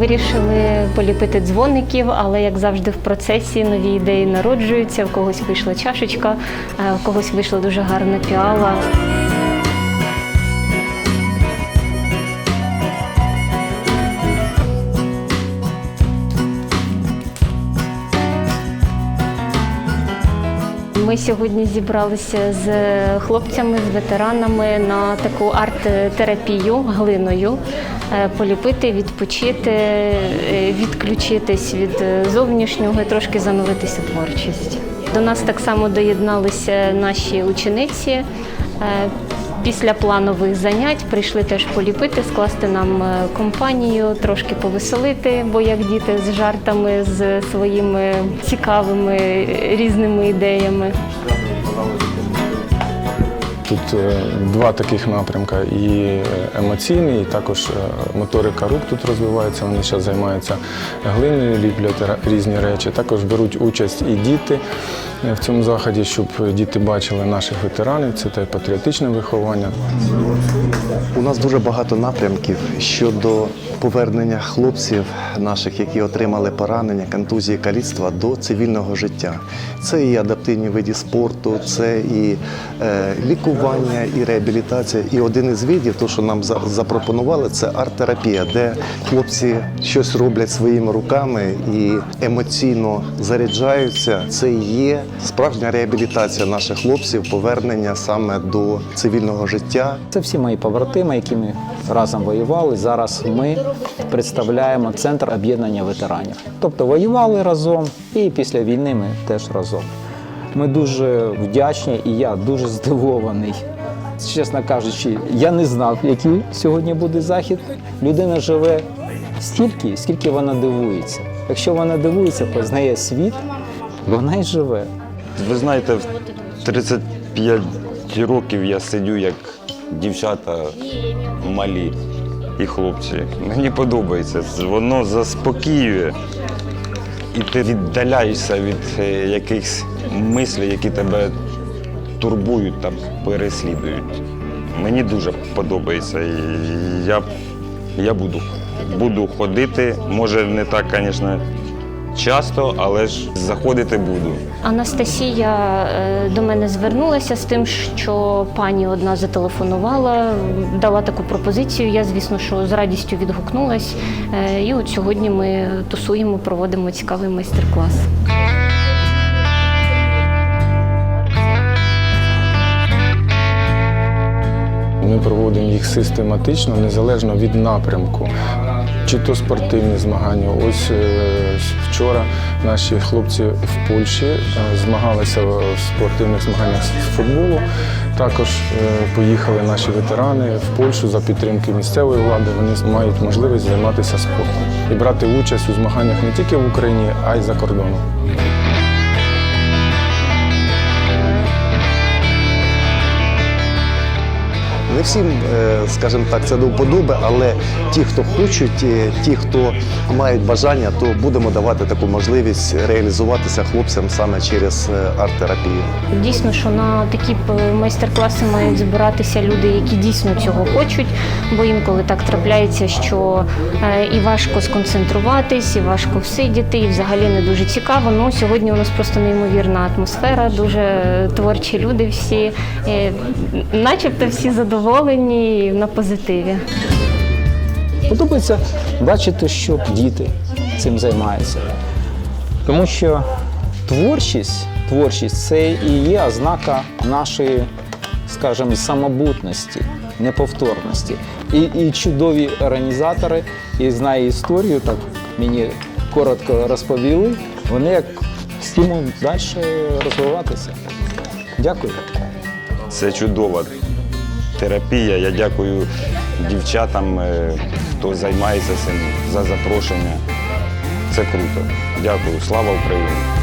Вирішили поліпити дзвоників, але як завжди в процесі нові ідеї народжуються. В когось вийшла чашечка, е, в когось вийшла дуже гарна піала. Ми сьогодні зібралися з хлопцями, з ветеранами на таку арт-терапію глиною. Е, Поліпити, відпочити, е, відключитись від е, зовнішнього і трошки зановитися творчість. До нас так само доєдналися наші учениці. Після планових занять прийшли теж поліпити, скласти нам е, компанію, трошки повеселити, бо як діти з жартами, з своїми цікавими різними ідеями. Тут е, два таких напрямка: і е, емоційний, і також моторика рук тут розвивається. Вони зараз займаються глиною, ліплять різні речі. Також беруть участь і діти в цьому заході, щоб діти бачили наших ветеранів. Це те патріотичне виховання. У нас дуже багато напрямків щодо повернення хлопців наших, які отримали поранення, контузії, каліцтва до цивільного життя. Це і адаптивні види спорту, це і е, лікування, і реабілітація. І один із видів, то що нам за- запропонували, це арт-терапія, де хлопці щось роблять своїми руками і емоційно заряджаються. Це є справжня реабілітація наших хлопців, повернення саме до цивільного життя. Це всі мої побратими, які ми разом воювали. Зараз ми представляємо центр об'єднання ветеранів. Тобто воювали разом, і після війни ми теж разом. Ми дуже вдячні, і я дуже здивований. Чесно кажучи, я не знав, який сьогодні буде захід. Людина живе стільки, скільки вона дивується. Якщо вона дивується, познає світ, вона й живе. Ви знаєте, в 35 років я сидю як дівчата малі і хлопці. Мені подобається. Воно заспокоює. І ти віддаляєшся від е, якихось мислей, які тебе турбують та переслідують. Мені дуже подобається. Я, я буду, буду ходити. Може, не так, звісно, часто, але ж заходити буду. Анастасія е, до мене звернулася з тим, що пані одна зателефонувала, дала таку пропозицію. Я, звісно, що з радістю відгукнулась. Е, І от сьогодні ми тусуємо, проводимо цікавий майстер-клас. Ми проводимо їх систематично, незалежно від напрямку. Чи то спортивні змагання. Ось е, вчора наші хлопці в Польщі е, змагалися в спортивних змаганнях з футболу. Також е, поїхали наші ветерани в Польщу за підтримки місцевої влади. Вони мають можливість займатися спортом і брати участь у змаганнях не тільки в Україні, а й за кордоном. Не всім, е, скажімо так, це до вподоби, але ті, хто хочуть, е, ті, хто мають бажання, то будемо давати таку можливість реалізуватися хлопцям саме через е, арт-терапію. Дійсно, що на такі майстер-класи мають збиратися люди, які дійсно цього хочуть, бо інколи так трапляється, що і важко сконцентруватись, і важко всидіти, і взагалі не дуже цікаво. Ну сьогодні у нас просто неймовірна атмосфера, дуже творчі люди всі, начебто всі задоволені і на позитиві. Подобається бачити, що діти цим займаються. Тому що творчість, творчість це і є ознака нашої, скажімо, самобутності, неповторності. І, і чудові організатори, і знає історію, так мені коротко розповіли, вони як стимул далі розвиватися. Дякую. Це чудова терапія. Я дякую дівчатам, е, хто займається цим за запрошення. Це круто. Дякую. Слава Україні!